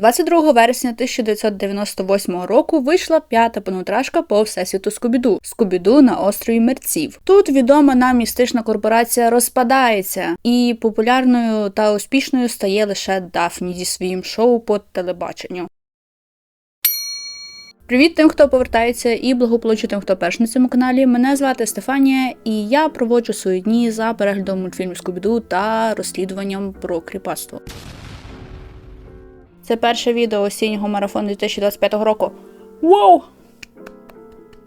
22 вересня 1998 року вийшла п'ята понутражка по всесвіту Скубіду Скубіду на острові Мерців. Тут відома нам містична корпорація розпадається, і популярною та успішною стає лише Дафні зі своїм шоу по телебаченню. Привіт тим, хто повертається, і благополуччя тим, хто перш на цьому каналі. Мене звати Стефанія, і я проводжу свої дні за переглядом мультфільмів Скубіду та розслідуванням про кріпацтво. Це перше відео осіннього марафону 2025 року. Вау!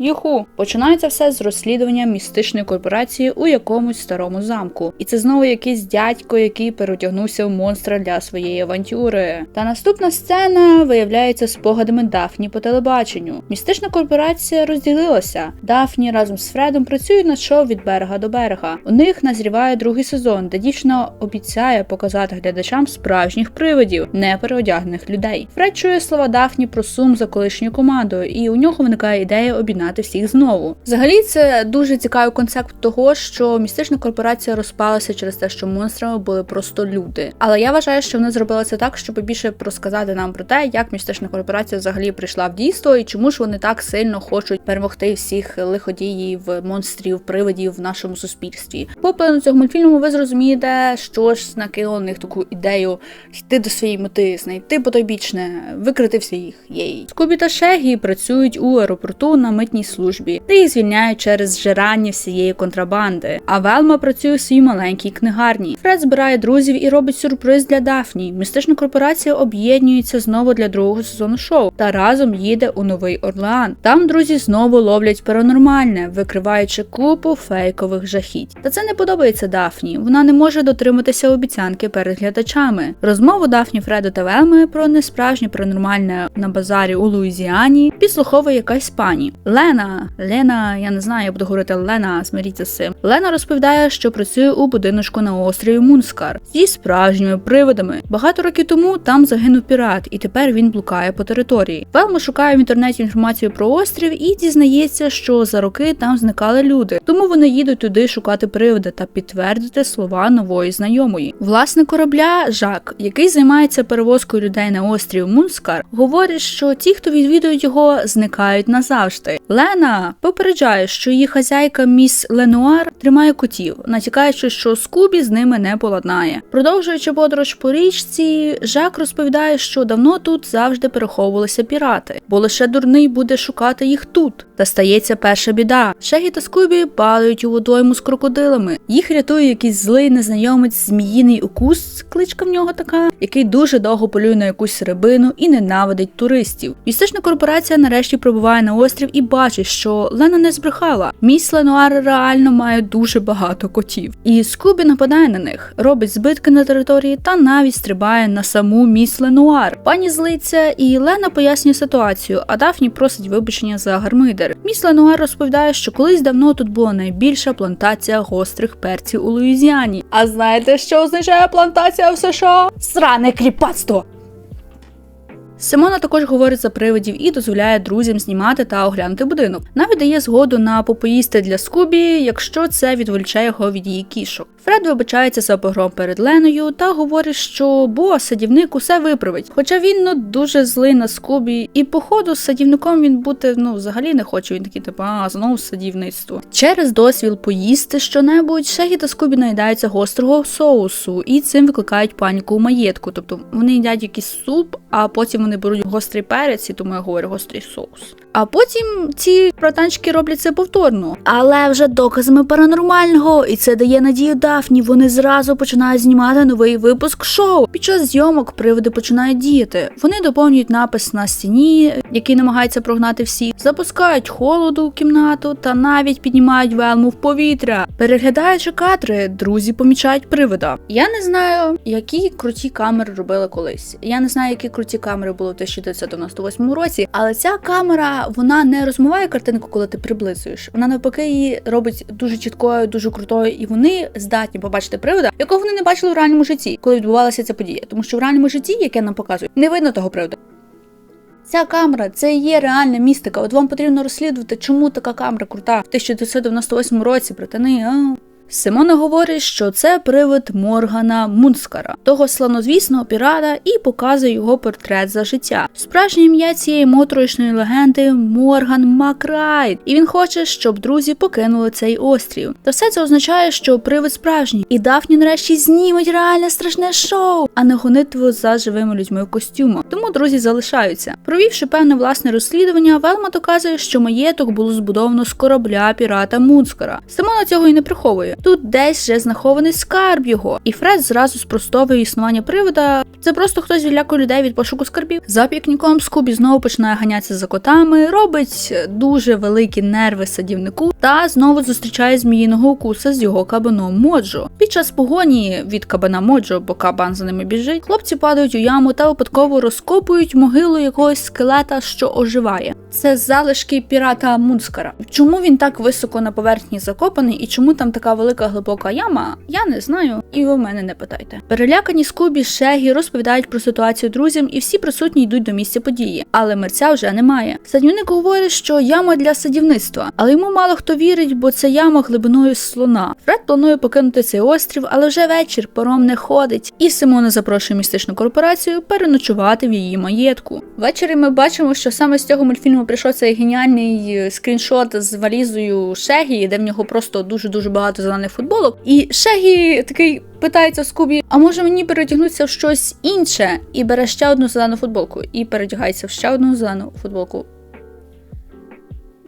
Юху! Починається все з розслідування містичної корпорації у якомусь старому замку. І це знову якийсь дядько, який перетягнувся в монстра для своєї авантюри. Та наступна сцена виявляється спогадами Дафні по телебаченню. Містична корпорація розділилася. Дафні разом з Фредом працюють над шоу від берега до берега. У них назріває другий сезон, де дівчина обіцяє показати глядачам справжніх привидів, непереодягнених людей. Фред чує слова Дафні про сум за колишньою командою, і у нього виникає ідея об'єднати всіх знову. Взагалі, це дуже цікавий концепт того, що містична корпорація розпалася через те, що монстрами були просто люди. Але я вважаю, що вони зробили це так, щоб більше розказати нам про те, як містична корпорація взагалі прийшла в дійство і чому ж вони так сильно хочуть перемогти всіх лиходіїв, монстрів, привидів в нашому суспільстві. По плану цього мультфільму ви зрозумієте, що ж накинуло на них таку ідею йти до своєї мети, знайти потойбічне, викрити всіх їй. Скубі та Шегі працюють у аеропорту на митній службі, де їх звільняють через зжирання всієї контрабанди. А Велма працює у своїй маленькій книгарні. Фред збирає друзів і робить сюрприз для Дафні. Містична корпорація об'єднується знову для другого сезону шоу та разом їде у Новий Орлеан. Там друзі знову ловлять паранормальне, викриваючи купу фейкових жахіть. Та це не подобається Дафні. Вона не може дотриматися обіцянки перед глядачами. Розмову Дафні, Фреду та Велми про несправжнє паранормальне на базарі у Луїзіані підслуховує якась пані. Лена, Лена, я не знаю, я буду говорити Лена, смиріться з цим. Лена розповідає, що працює у будиночку на острові Мунскар зі справжніми привидами. Багато років тому там загинув пірат, і тепер він блукає по території. Велма шукає в інтернеті інформацію про острів і дізнається, що за роки там зникали люди. Тому вони їдуть туди шукати привида та підтвердити слова нової знайомої. Власник корабля Жак, який займається перевозкою людей на острів Мунскар, говорить, що ті, хто відвідують його, зникають назавжди. Лена попереджає, що її хазяйка міс Ленуар тримає котів, натякаючи, що Скубі з ними не поладнає. Продовжуючи подорож по річці, Жак розповідає, що давно тут завжди переховувалися пірати, бо лише дурний буде шукати їх тут. Та стається перша біда. Шегі та Скубі падають у водойму з крокодилами. Їх рятує якийсь злий незнайомець, зміїний укус, кличка в нього така, який дуже довго полює на якусь рибину і ненавидить туристів. Містична корпорація нарешті прибуває на острів і бачить, що Лена не збрехала. Міс Ленуар реально має дуже багато котів. І Скубі нападає на них, робить збитки на території та навіть стрибає на саму міс Ленуар. Пані злиться, і Лена пояснює ситуацію, а Дафні просить вибачення за Міс Ленуар розповідає, що колись давно тут була найбільша плантація гострих перців у Луїзіані. А знаєте, що означає плантація в США? Сране кріпацтво! Симона також говорить за привидів і дозволяє друзям знімати та оглянути будинок. Навіть дає згоду на попоїсти для Скубі, якщо це відволіче його від її кішок. Фред вибачається за погром перед Леною та говорить, що бо садівник усе виправить. Хоча він ну дуже злий на Скубі, і походу з садівником він бути ну взагалі не хоче. Він такий типу, а знову садівництво. Через дозвіл поїсти щонебудь, Шегі та Скубі наїдаються гострого соусу і цим викликають паніку у маєтку. Тобто вони їдять якийсь суп, а потім вони беруть гострий перець, і тому я говорю гострий соус. А потім ці братанчики роблять це повторно, але вже доказами паранормального, і це дає надію Дафні. Вони зразу починають знімати новий випуск шоу. Під час зйомок приводи починають діяти. Вони доповнюють напис на стіні, який намагається прогнати всіх, запускають холоду в кімнату та навіть піднімають велму в повітря. Переглядаючи кадри, друзі помічають привида. Я не знаю, які круті камери робили колись. Я не знаю, які круті камери були в 1998 році, але ця камера вона не розмиває картинку, коли ти приблизуєш. Вона навпаки її робить дуже чіткою, дуже крутою, і вони здатні побачити привода, якого вони не бачили в реальному житті, коли відбувалася ця подія. Тому що в реальному житті, яке нам показують, не видно того привода. Ця камера це і є реальна містика. От вам потрібно розслідувати, чому така камера крута в 1998 році, братани. А? Симона говорить, що це привид Моргана Мунскара, того славнозвісного пірата, і показує його портрет за життя. Справжнє ім'я цієї моторошної легенди Морган Макрайт, і він хоче, щоб друзі покинули цей острів. Та все це означає, що привид справжній, і Дафні нарешті знімуть реальне страшне шоу, а не гонитву за живими людьми в костюмах. Тому друзі залишаються. Провівши певне власне розслідування, Велма доказує, що маєток було збудовано з корабля пірата Мунскара. Симона цього і не приховує. Тут десь вже знахований скарб його, і Фред зразу спростовує існування привода. Це просто хтось відлякує людей від пошуку скарбів. За пікніком Скубі знову починає ганятися за котами, робить дуже великі нерви садівнику та знову зустрічає зміїного укуса з його кабаном Моджо. Під час погоні від кабана Моджо, бо кабан за ними біжить, хлопці падають у яму та випадково розкопують могилу якогось скелета, що оживає. Це залишки пірата Мунскара. Чому він так високо на поверхні закопаний і чому там така велика глибока яма? Я не знаю, і ви в мене не питайте. Перелякані Скубі, Шегі розповідають про ситуацію друзям, і всі присутні йдуть до місця події, але мерця вже немає. Садівник говорить, що яма для садівництва, але йому мало хто вірить, бо це яма глибиною слона. Фред планує покинути цей острів, але вже вечір паром не ходить. І Симона запрошує містичну корпорацію переночувати в її маєтку. Ввечері ми бачимо, що саме з цього мультфільму прийшов цей геніальний е, скріншот з валізою Шегі, де в нього просто дуже дуже багато зелених футболок. І Шегі такий. Питається Скубі, а може мені перетягнутися в щось інше і бере ще одну зелену футболку, і передягається в ще одну зелену футболку.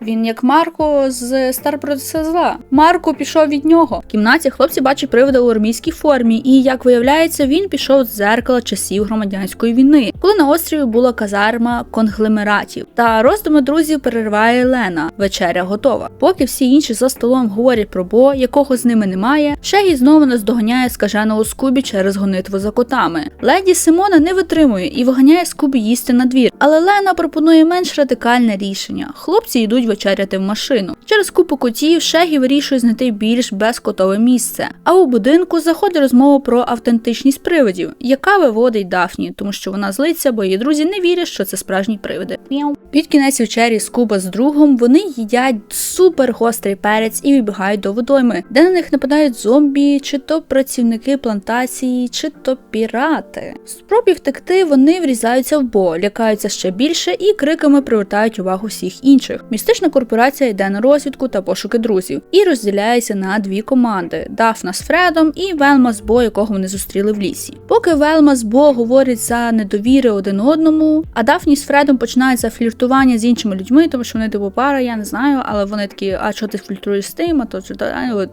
Він як Марко з Стар зла. Марко пішов від нього. В кімнаті хлопці бачать привода у армійській формі, і як виявляється, він пішов з зеркала часів громадянської війни, коли на острові була казарма конгломератів. Та роздуми друзів перериває Лена. Вечеря готова. Поки всі інші за столом говорять про Бо, якого з ними немає, Шегі знову наздоганяє скаженого Скубі через гонитву за котами. Леді Симона не витримує і виганяє Скубі їсти на двір. Але Лена пропонує менш радикальне рішення. Хлопці йдуть вечеряти в машину. Через купу котів Шегі вирішує знайти більш безкотове місце. А у будинку заходить розмова про автентичність привидів, яка виводить Дафні, тому що вона злиться, бо її друзі не вірять, що це справжні привиди. Під кінець вечері Скуба з другом вони їдять супер гострий перець і вибігають до водойми, де на них нападають зомбі, чи то працівники плантації, чи то пірати. Спробі втекти вони врізаються в бо, лякаються ще більше і криками привертають увагу всіх інших. Містична корпорація йде на розвідку та пошуки друзів і розділяється на дві команди: Дафна з Фредом і Велма з Бо, якого вони зустріли в лісі. Поки Велма з Бо говорять за недовіри один одному, а Дафні з Фредом починають за фліртування з іншими людьми, тому що вони типу пара, я не знаю, але вони такі, а що ти фліртуєш з тим, а то чи то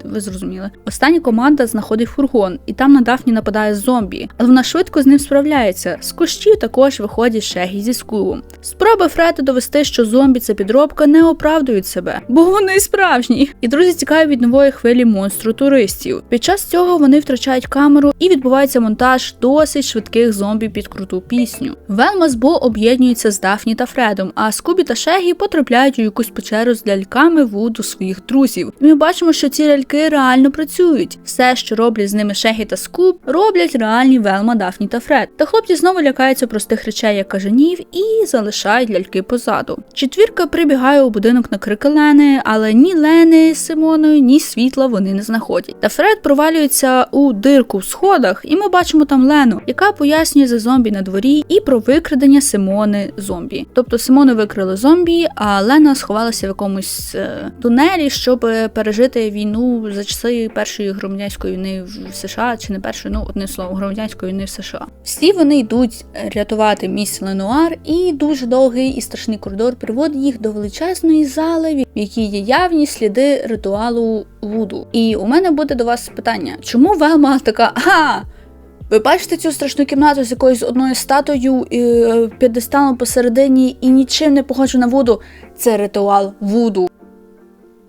ви зрозуміли. Остання команда знаходить фургон, і там на Дафні нападає зомбі, але вона швидко з ним справляється. З кущів також виходять Шегі зі скубом. Спроби Фреда довести, що зомбі це підробка, не оправдують себе, бо вони справжні. І друзі тікають від нової хвилі монстру туристів. Під час цього вони втрачають камеру і відбувається монтаж досить швидких зомбі під круту пісню. Велма з Бо об'єднуються з Дафні та Фредом, а Скубі та Шегі потрапляють у якусь печеру з ляльками Вуду своїх друзів. І ми бачимо, що ці ляльки реально працюють. Все, що роблять з ними Шегі та Скуб, роблять реальні Велма, Дафні та Фред. Та хлопці знову лякаються простих речей, як кажанів, і залишають ляльки позаду. Четвірка прибігає у будинок на крики Лени, але ні Лени з Симоною, ні світла вони не знаходять. Та Фред провалюється у дирку в сходах, і ми бачимо там Лену, яка пояснює за зомбі на дворі і про викрадення Симони зомбі. Тобто Симону викрили зомбі, а Лена сховалася в якомусь е, тунелі, щоб пережити війну за часи першої громадянської війни в США, чи не першої, ну одним словом, громадянської війни в США. Всі вони йдуть рятувати місць Ленуар, і дуже довгий і страшний коридор приводить їх до величезної зали, в якій є явні сліди ритуалу Вуду. І у мене буде до вас питання: чому Велма така ага? Ви бачите цю страшну кімнату з якоюсь одною статою і е, п'єдесталом посередині і нічим не похоже на Вуду? Це ритуал Вуду.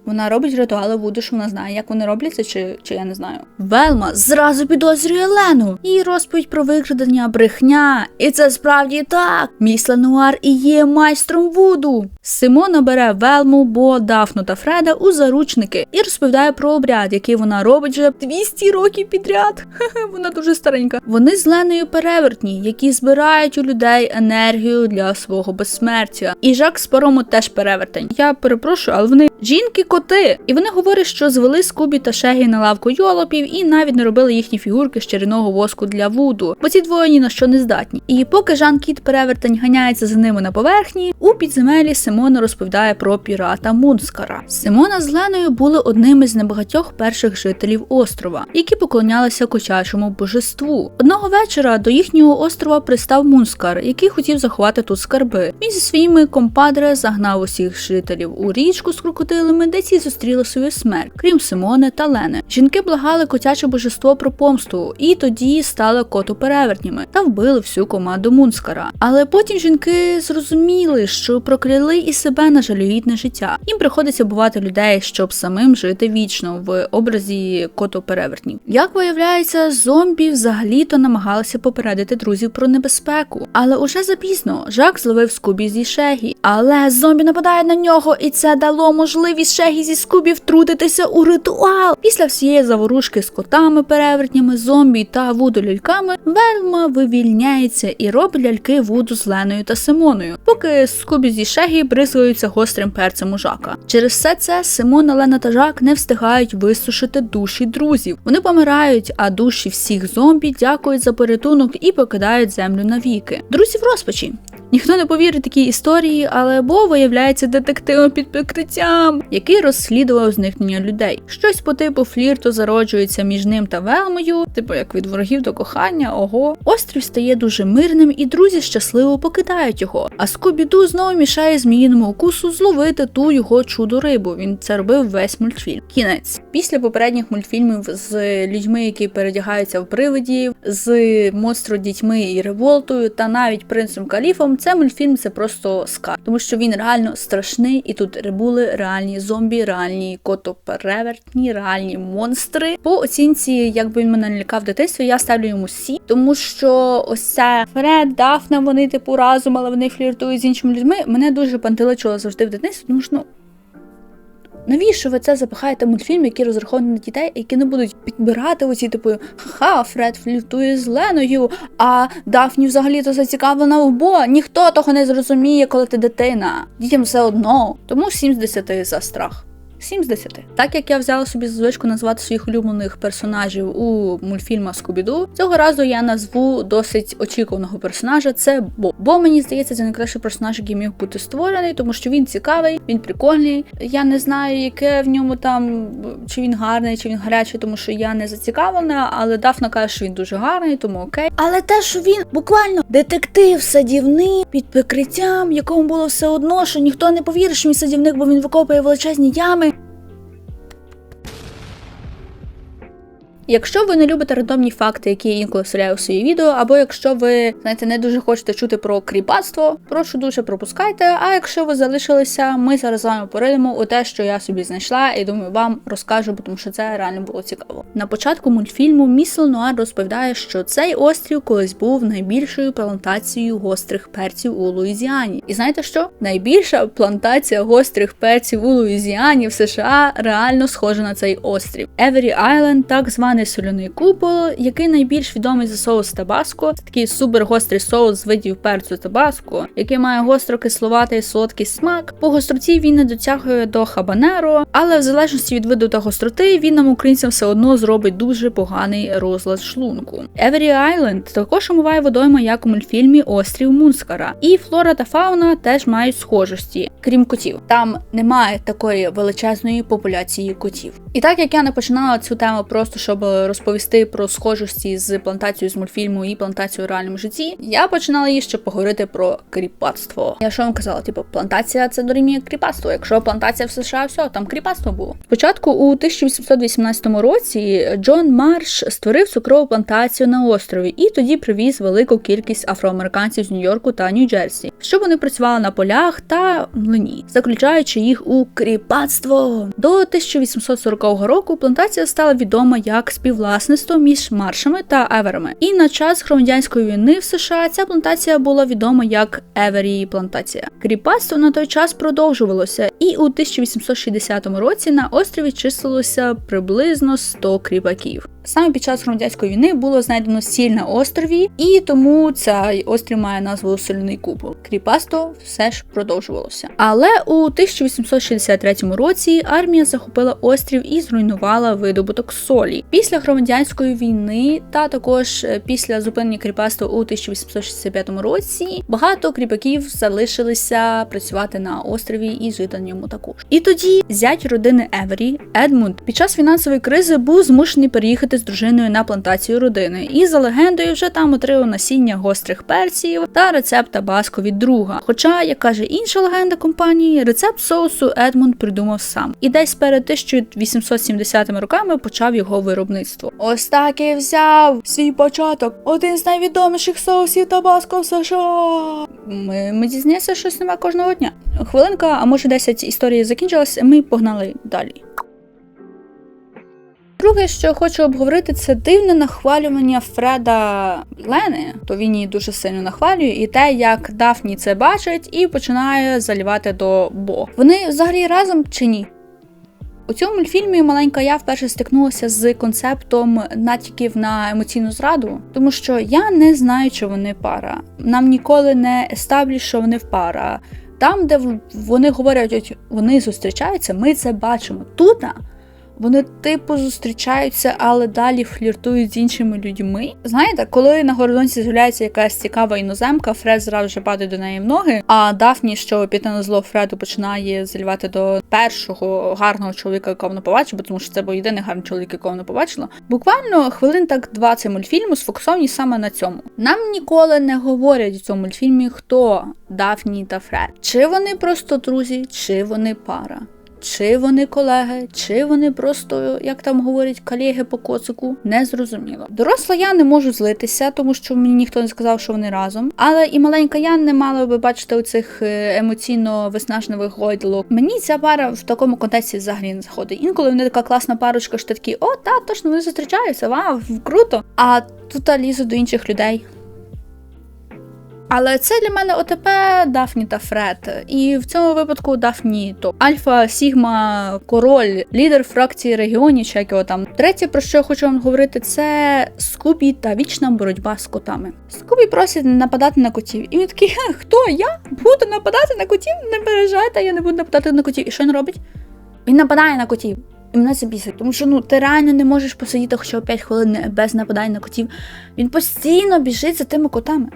Вона робить ритуали Вуду, що вона знає, як вони робляться, чи, чи я не знаю. Велма зразу підозрює Лену. Її розповідь про викрадення брехня. І це справді так. Міс Ленуар і є майстром Вуду. Симона бере Велму, Бо, Дафну та Фреда у заручники і розповідає про обряд, який вона робить вже 200 років підряд. Хе-хе, вона дуже старенька. Вони з Леною перевертні, які збирають у людей енергію для свого безсмертя. І Жак з парому теж перевертень. Я перепрошую, але вони жінки коти. І вони говорять, що звели Скубі та Шегі на лавку йолопів і навіть не робили їхні фігурки з чарівного воску для вуду, бо ці двоє ні на що не здатні. І поки Жан Кіт перевертень ганяється за ними на поверхні, у підземелі Симона розповідає про пірата Мунскара. Симона з Леною були одними з небагатьох перших жителів острова, які поклонялися кочачому божеству. Одного вечора до їхнього острова пристав Мунскар, який хотів заховати тут скарби. Він зі своїми компадре загнав усіх жителів у річку з крокодилами, де ці зустріли свою смерть, крім Симони та Лени. Жінки благали котяче божество про помсту, і тоді стали котоперевертнями та вбили всю команду Мунскара. Але потім жінки зрозуміли, що прокляли і себе на жалюгідне життя. Їм приходиться бувати людей, щоб самим жити вічно в образі котоперевертнів. Як виявляється, зомбі взагалі-то намагалися попередити друзів про небезпеку, але уже запізно Жак зловив Скубі зі Шегі. Але зомбі нападають на нього, і це дало можливість Шегі зі Скубі втрутитися у ритуал. Після всієї заворушки з котами, перевертнями, зомбі та вуду ляльками, Вельма вивільняється і робить ляльки вуду з Леною та Симоною, поки Скубі зі Шегі бризгаються гострим перцем у Жака. Через все це Симона, Лена та Жак не встигають висушити душі друзів. Вони помирають, а душі всіх зомбі дякують за порятунок і покидають землю навіки. Друзі в розпачі. Ніхто не повірить такій історії, але Бо виявляється детективом під прикриттям, який розслідував зникнення людей. Щось по типу флірту зароджується між ним та Велмою, типу як від ворогів до кохання. Ого, острів стає дуже мирним, і друзі щасливо покидають його. А Скубіду знову мішає зміїному укусу зловити ту його чудо рибу. Він це робив весь мультфільм. Кінець після попередніх мультфільмів з людьми, які передягаються в привидів, з монстро дітьми і револтою, та навіть принцем Каліфом. Це мультфільм це просто скар, тому що він реально страшний, і тут були реальні зомбі, реальні котоперевертні, реальні монстри. По оцінці, якби він мене налякав в дитинстві, я ставлю йому сі, тому що ось це Фред, Дафна, вони типу разом, але вони фліртують з іншими людьми. Мене дуже пантеличило завжди в дитинстві, тому що ну. Навіщо ви це запихаєте мультфільм, який розрахований на дітей, які не будуть підбирати оці типу ха, Фред фліртує з Леною, а Дафні взагалі-то зацікавлена в Бо. Ніхто того не зрозуміє, коли ти дитина. Дітям все одно. Тому 7 з 10 за страх. 7 з 10. Так як я взяла собі звичку назвати своїх улюблених персонажів у мультфільмах Скубіду, цього разу я назву досить очікуваного персонажа. Це Бо. Бо мені здається, це найкращий персонаж, який міг бути створений, тому що він цікавий, він прикольний. Я не знаю, яке в ньому там, чи він гарний, чи він гарячий, тому що я не зацікавлена, але Дафна каже, що він дуже гарний, тому окей. Але те, що він буквально детектив садівник під прикриттям, якому було все одно, що ніхто не повірить, що він садівник, бо він викопує величезні ями. Якщо ви не любите рандомні факти, які я інколи вставляю у свої відео, або якщо ви знаєте, не дуже хочете чути про кріпацтво, прошу дуже пропускайте. А якщо ви залишилися, ми зараз з вами поринемо у те, що я собі знайшла, і думаю, вам розкажу, тому що це реально було цікаво. На початку мультфільму Міс Нуар розповідає, що цей острів колись був найбільшою плантацією гострих перців у Луїзіані. І знаєте що? Найбільша плантація гострих перців у Луїзіані в США реально схожа на цей острів. Евері Айленд, так званий званий соляний купол, який найбільш відомий за соус табаско. Це такий супергострий соус з видів перцю табаско, який має гостро кисловатий солодкий смак. По гостроті він не дотягує до хабанеро, але в залежності від виду та гостроти він нам українцям все одно зробить дуже поганий розлад шлунку. Евері Айленд також омиває водойма, як у мультфільмі Острів Мунскара. І флора та фауна теж мають схожості, крім котів. Там немає такої величезної популяції котів. І так як я не починала цю тему просто щоб розповісти про схожості з плантацією з мультфільму і плантацією у реальному житті, я починала її ще поговорити про кріпацтво. Я що вам казала? Типу, плантація це дорівнює кріпацтво. Якщо плантація в США, все, там кріпацтво було. Спочатку у 1818 році Джон Марш створив цукрову плантацію на острові і тоді привіз велику кількість афроамериканців з Нью-Йорку та Нью-Джерсі, щоб вони працювали на полях та млині, заключаючи їх у кріпацтво. До 1840 року плантація стала відома як співвласництво між маршами та еверами. І на час громадянської війни в США ця плантація була відома як Евері плантація. Кріпацтво на той час продовжувалося, і у 1860 році на острові числилося приблизно 100 кріпаків. Саме під час громадянської війни було знайдено сіль на острові, і тому цей острів має назву Соляний купол. Кріпацтво все ж продовжувалося. Але у 1863 році армія захопила острів і зруйнувала видобуток солі. Після громадянської війни та також е, після зупинення кріпацтва у 1865 році багато кріпаків залишилися працювати на острові і жити на ньому також. І тоді зять родини Евері Едмунд під час фінансової кризи був змушений переїхати з дружиною на плантацію родини, і за легендою вже там отримав насіння гострих перців та рецепт табаско від друга. Хоча, як каже інша легенда компанії, рецепт соусу Едмунд придумав сам і десь перед 1870 роками почав його виробництво. Ось так і взяв свій початок. Один з найвідоміших соусів табаско в США. Ми, ми дізнаємося щось нове кожного дня. Хвилинка, а може 10 історії закінчилась. Ми погнали далі. Друге, що я хочу обговорити, це дивне нахвалювання Фреда Лени. То він її дуже сильно нахвалює, і те, як Дафні це бачить, і починає залівати до Бо. Вони взагалі разом чи ні? У цьому мультфільмі маленька я вперше стикнулася з концептом натяків на емоційну зраду, тому що я не знаю, чи вони пара. Нам ніколи не ставлять, що вони в пара. Там, де вони говорять, вони зустрічаються, ми це бачимо. Тут вони, типу, зустрічаються, але далі фліртують з іншими людьми. Знаєте, коли на горизонті з'являється якась цікава іноземка, Фред зразу вже падає до неї в ноги. А Дафні, що піти на зло Фреду, починає залівати до першого гарного чоловіка, якого вона побачила, тому що це був єдиний гарний чоловік, якого вона побачила. Буквально хвилин так два цей мультфільму сфокусовані саме на цьому. Нам ніколи не говорять у цьому мультфільмі, хто Дафні та Фред. Чи вони просто друзі, чи вони пара. Чи вони колеги, чи вони просто, як там говорять, колеги по коцику, не зрозуміло. Доросла я не можу злитися, тому що мені ніхто не сказав, що вони разом. Але і маленька я не мала би бачити оцих е, емоційно виснажливих гойдлок. Мені ця пара в такому контексті взагалі не заходить. Інколи вони така класна парочка, що такі, о, та точно вони зустрічаються, вау, круто. А тут лізу до інших людей. Але це для мене ОТП Дафні та Фред. І в цьому випадку Дафні то Альфа, Сігма, Король, лідер фракції регіонів, чи як його там. Третє, про що я хочу вам говорити, це Скубі та вічна боротьба з котами. Скубі просить нападати на котів. І він такий, хто я буду нападати на котів? Не переживайте, я не буду нападати на котів. І що він робить? Він нападає на котів. І мене це бісить, тому що ну ти реально не можеш посидіти хоча б 5 хвилин без нападання на котів. Він постійно біжить за тими котами.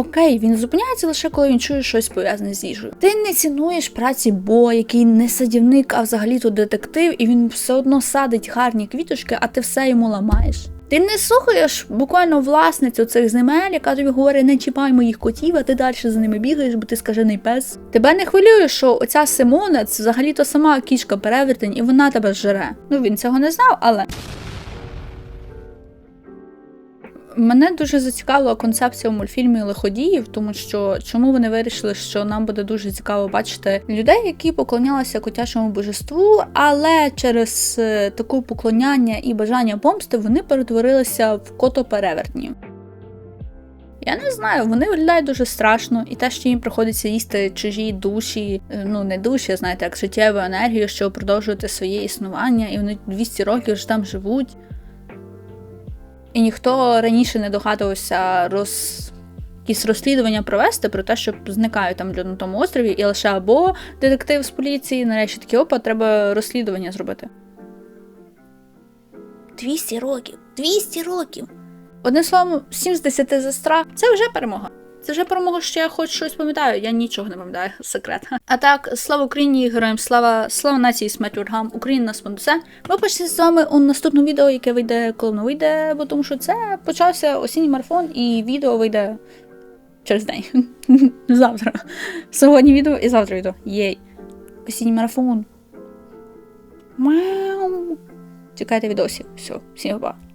Окей, він зупиняється лише коли він чує щось пов'язане з їжею. Ти не цінуєш праці Бо, який не садівник, а взагалі то детектив, і він все одно садить гарні квіточки, а ти все йому ламаєш. Ти не слухаєш буквально власницю цих земель, яка тобі говорить, не чіпай моїх котів, а ти далі за ними бігаєш, бо ти скажений пес. Тебе не хвилює, що оця Симона це взагалі то сама кішка перевертень, і вона тебе жре. Ну він цього не знав, але. Мене дуже зацікавила концепція у мультфільмі лиходіїв, тому що чому вони вирішили, що нам буде дуже цікаво бачити людей, які поклонялися котячому божеству, але через е, таку поклоняння і бажання помсти вони перетворилися в котоперевертні. Я не знаю, вони виглядають дуже страшно, і те, що їм приходиться їсти чужі душі, е, ну не душі, знаєте, як життєву енергію, щоб продовжувати своє існування, і вони 200 років ж там живуть. І ніхто раніше не догадувався роз... якісь розслідування провести про те, що зникають там люди на тому острові, і лише або детектив з поліції, нарешті такі опа, треба розслідування зробити. 200 років. 200 років. Одним словом, 7 з 10 за страх це вже перемога. Це вже перемога, що я хоч щось пам'ятаю. Я нічого не пам'ятаю, секрет. А так, слава Україні, героям слава, слава нації, смерть ворогам, Україна нас понесе. Ми почнемо з вами у наступному відео, яке вийде, коли воно вийде, бо тому що це почався осінній марафон, і відео вийде через день. завтра. Сьогодні відео і завтра відео. Єй. Осінній марафон. Мяу. Чекайте відосів. Все, всім па.